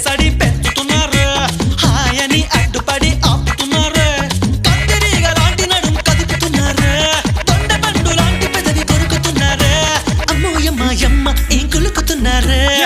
వేసడి పెంచుతున్నారు. హాయని అడ్డుపడి ఆపుతున్నారు. కత్తిరీగ లాంటి నడుం కదుపుతున్నారు. దొండ పండు లాంటి పెదవి కొరుకుతున్నారు. అమ్మోయమ్మ యమ్మ ఏం కులుకుతున్నారు.